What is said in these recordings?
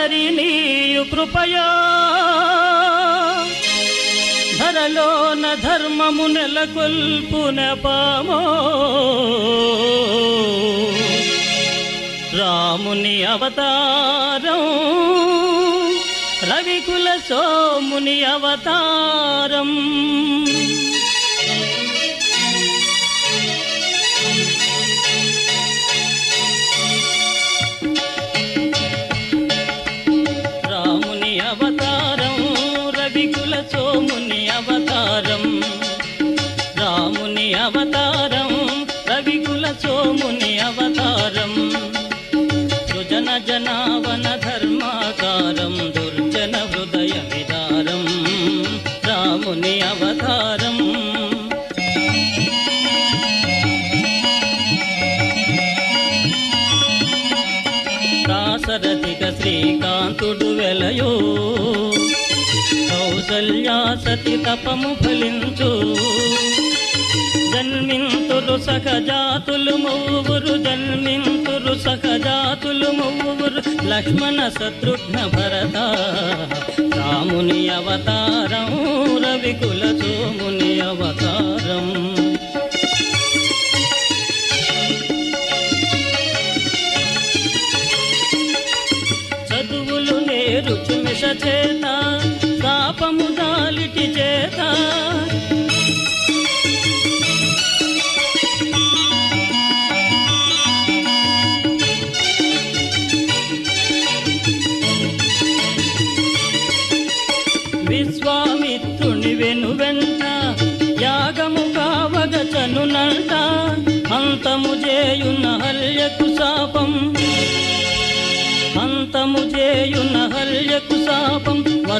మరలదరి కృపయా. ధరలోన ధర్మము నెలకొల్పు పామో. రాముని అవతారం రవికుల సోముని అవతారం. కౌసల్యా తపము ఫలించు. జన్మింతురు సహజాతులు మూవురు జన్మింతురు సహజాతులు మూవురు లక్ష్మణ శత్రుఘ్న భరత రాముని అవతారం రవికుల సోముని అవతారం. చదువులు నేరు చుమిష చేత ಮಿಟಿ ಜೇತಾ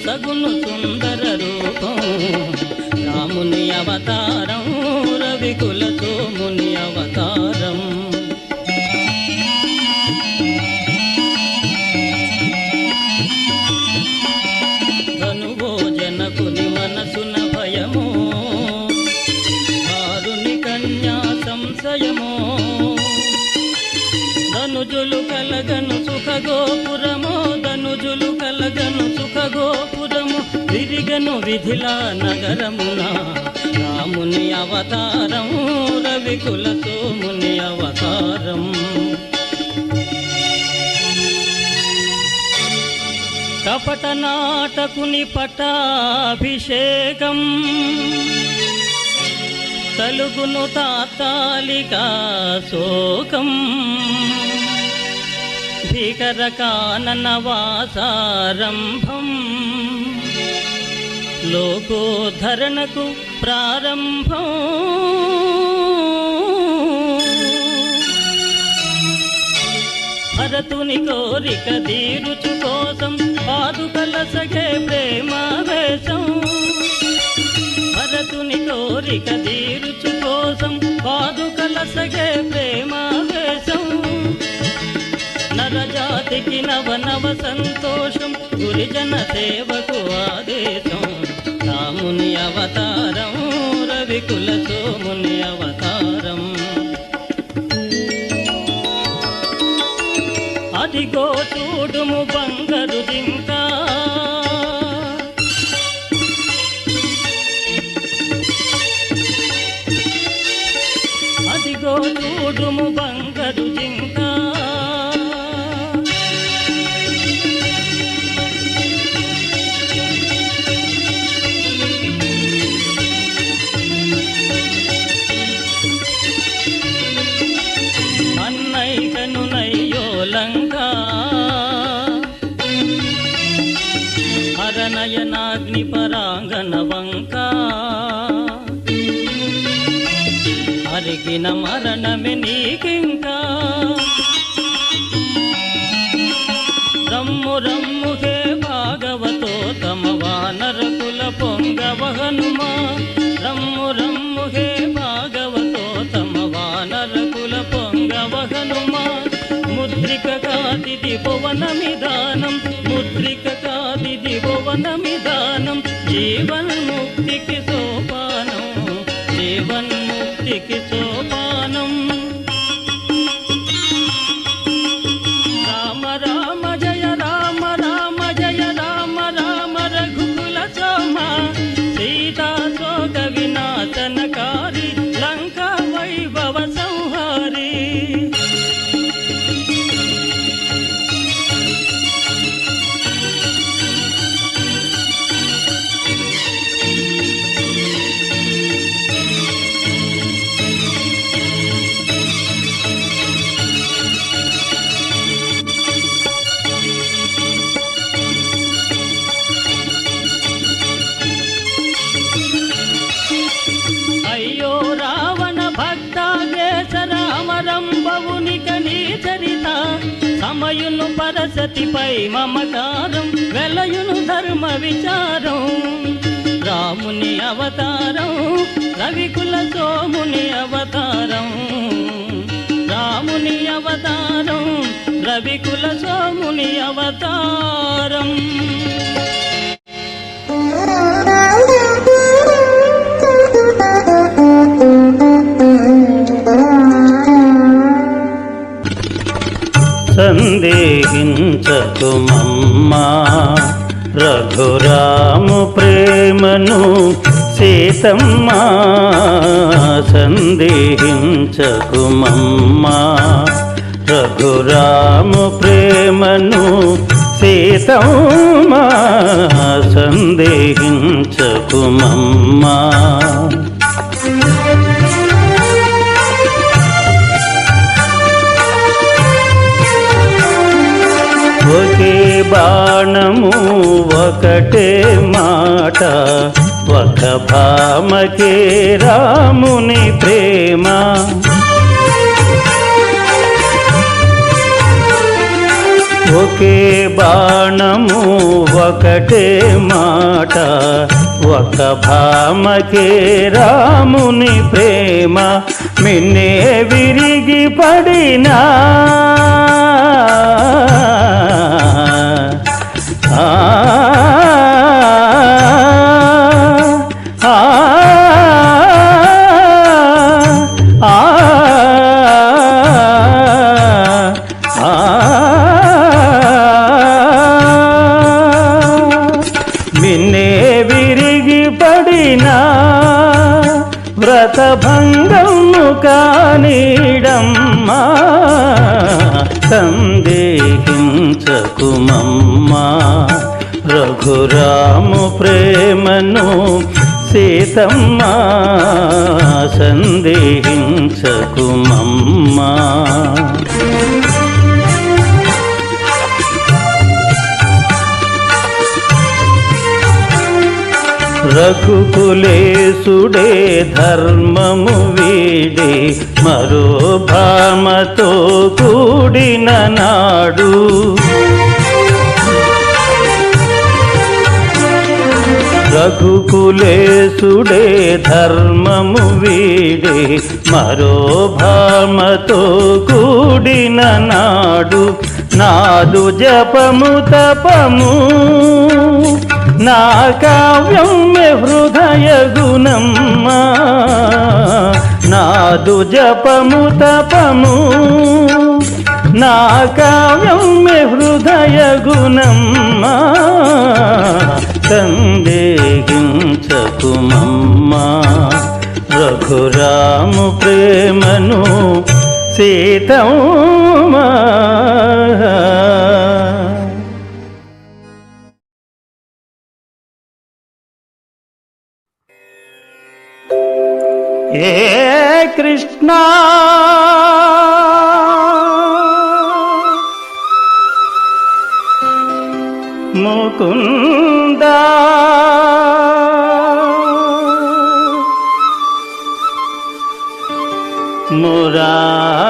శాపం సుందర రూపం. రాముని అవతారం రవికుల సోముని అవతారం. ధనుభోజనకుని మనసున భయము వారుని కన్యా సంశయము. ధనుజులు కలగను సుఖ గోపురమో విరిగను విధిలా నగరమున. రాముని అవతారం రవికుల సోముని అవతారం. కపట నాటకుని పటాభిషేకం. తలుగును తాత్కాలిక శోకం. భీకర కాననవాసారంభం లోకోధరణకు ప్రారంభం. భరతుని కోరిక తీరుచు కోసం పాదుకల సఖే ప్రేమావేశం. భరతుని కోరిక తీరుచు కోసం పాదుకల సఖే ప్రేమావేశం. నరజాతికి నవ నవ సంతోషం గురిజన సేవకు ఆదేశం. ముని అవతారం రవికుల సోముని అవతారం. అదిగో చూడుము బంగరు దింకా అరిగిన మరణమే నీకింకా. రమ్ము రమ్ము హే భాగవతో తమ వానరకుల పొంగవ హనుమా రమ్ము రమ్ము హే భాగవతో తమ వానరకుల పొంగవ హనుమా ముద్రిక కాదిది భువనమిదానం ముద్రిక కాదిది భువనమిదానం జీవన్ముక్తికి సరస్వతిపై మమకారం వెలయును ధర్మ విచారం. రాముని అవతారం రవికుల సోముని అవతారం. రాముని అవతారం రవికుల సోముని అవతారం. సందేహించకుమమ్మా రఘురాము ప్రేమను సీతమ్మా సందేహించకుమమ్మా. రఘురాము ప్రేమను సీతమ్మా సందేహించకుమమ్మా. బాణము ఒకటే మాట. ఒక భామకే రాముని ప్రేమ. ఒకే బాణము ఒకటే మాట. ఒక భామకే రాముని ప్రేమ. మిన్నే విరిగి పడినా. మిన్నే విరిగి పడినా. వ్రతభంగము కానీడమ్మా సందేహించకుమమ్మా. రఘురాము ప్రేమను సీతమ్మా సందేహించకుమమ్మా. రఘుకులేసుడే ధర్మము వీడి. మరో భామతో కూడిన నాడు. రఘుకులేసుడే ధర్మము వీడి. మరో భామతో కూడిన నాడు. నాదు జపము తపము. నా కావ్యం మే హృదయ గుణమ్మా. నాదు జపము తపము. నా కావ్యం మే హృదయ గుణమ్మా. సందేహించకుమమ్మా. రఘురాము ప్రేమను సీతమ్మా. ఏ కృష్ణ ముకుంద మురారీ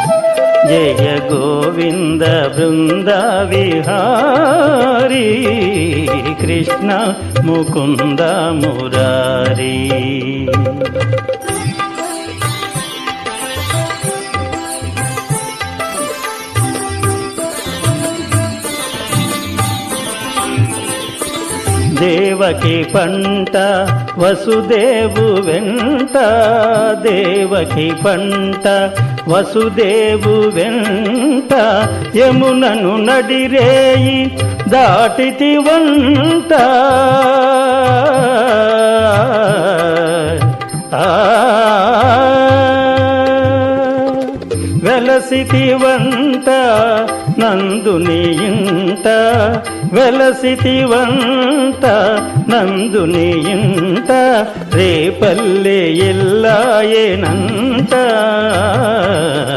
జయ గోవింద బృంద విహారీ కృష్ణ ముకుంద మురారీ దేవకి పంట వసుదేవు వెంట దేవకి పంట వసుదేవు వెంట యమునను నడిరేయి దాటితి వంట ఆ. వెలసితివంట నందుని ఇంట. వెలసితివంట నందుని ఇంట. రేపల్లె ఎల్లాయేనంట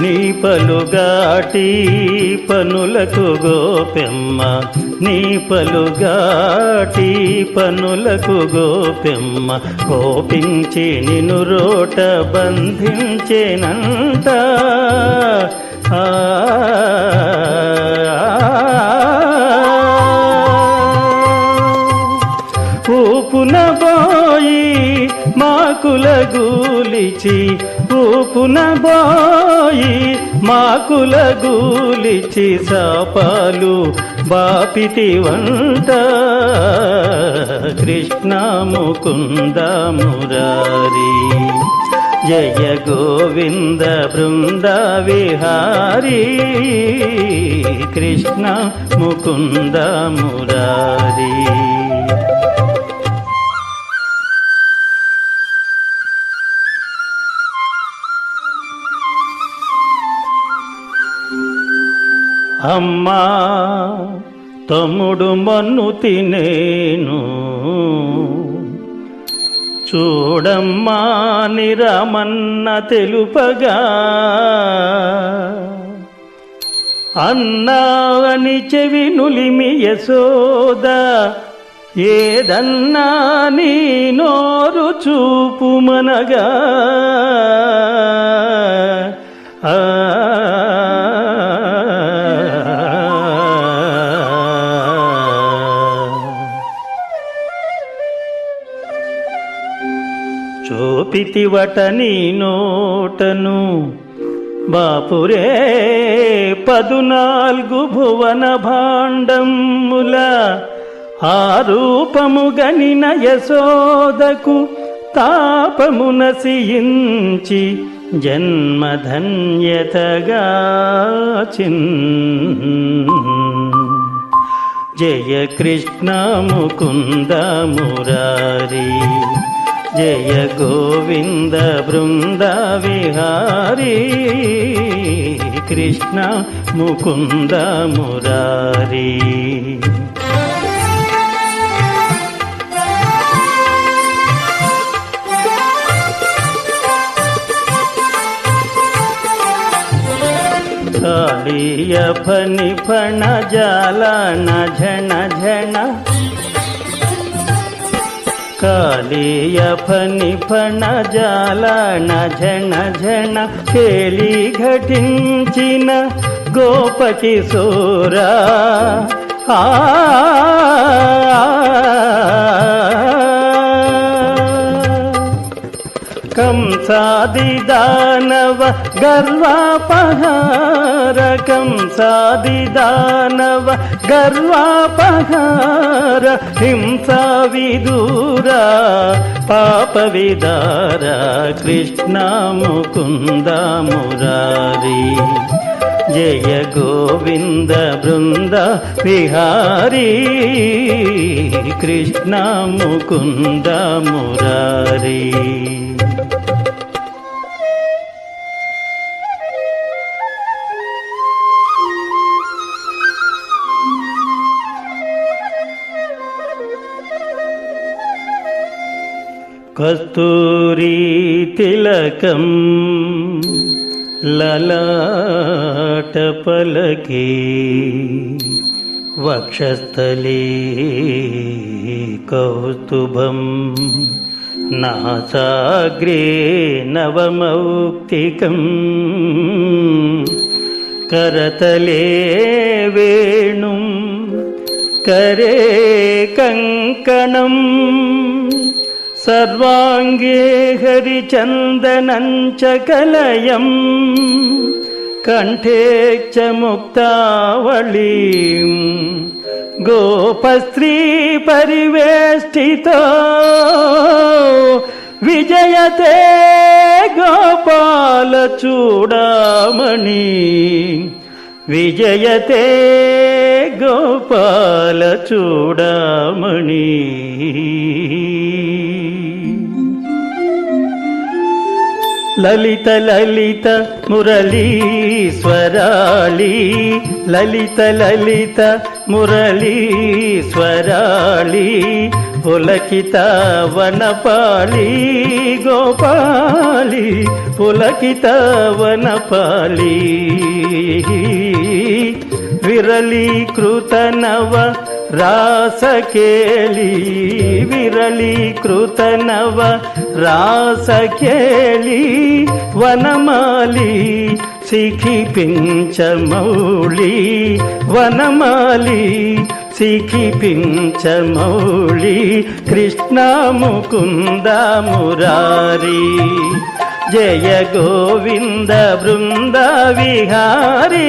నీ పలుగాటి పనులకు గోపెమ్మ. నీ పలుగాటి పనులకు గోపెమ్మ. కోపించి నిను రోట బంధించేనంత ఆ ఊపున పోయి మాకుల గూలిచి పునబాయి మాకుల గూలిచి సాపాలు బాపితి వంట. కృష్ణ ముకుంద మురారి. జయ గోవింద బృంద విహారీ. కృష్ణ ముకుంద మురారి. అమ్మా తమ్ముడు మన్ను తినేను. చూడమ్మా నిరమన్న తెలుపగా. అన్నావని చెవి నులిమి యశోద ఏదన్నా నీ నోరు చూపు మనగా. ఆ చూపితివట నీ నోటను. బాపురే పదునాల్గు భువన భాండముల ఆ రూపము గనిన యశోదకు తాపమున సియించి జన్మధన్యతగా చిన్. జయ కృష్ణ ముకుంద మురారి. జయ గోవింద బృంద విహారీ కృష్ణ ముకుంద మురారీ. కాళీయ ఫని ఫణ జాలన ఝణ ఝణ కాళీయ ఫని ఫణ జాలన ఝణ ఝణ కేలి ఘటించిన గోపకి సోరా ఆ కంసాది దానవ గర్వాపహార కంసాది దానవ గర్వాపహార హింసా విదూర పాప విదార కృష్ణ ముకుంద మురారి జయ గోవింద బృంద విహారీ కృష్ణ ముకుంద మురారీ కస్తూరి తిలకం లలాట పలకే వక్షస్థలే కౌస్తుభం నాసాగ్రే నవమౌక్తికం करतले वेणुं करे कङ्कणम् सर्वाङ्गे हरिचन्दनञ्च कलयम् कण्ठे च मुक्तावलीम् गोपस्त्रीपरिवेष्टितो विजयते गोपालचूडामणि विजयते गोपालचूडामणि లలిత లలిత మురళీశ్వరాళి లలిత లలిత మురళీశ్వరాళి పులకిత వనపాళి గోపాలి పులకిత వనపాళి. విరళీకృత నవ రాసకేళి విరళీకృత నవ రాసకేళి వనమాలి సిఖి పించమౌళి వనమాలి సిఖి పించమౌళి కృష్ణ ముకుంద మురారి జయ గోవింద బృంద విహారీ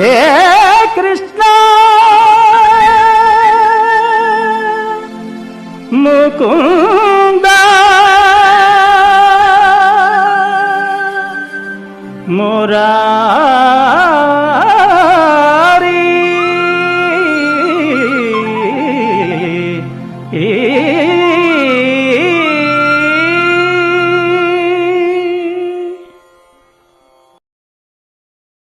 天。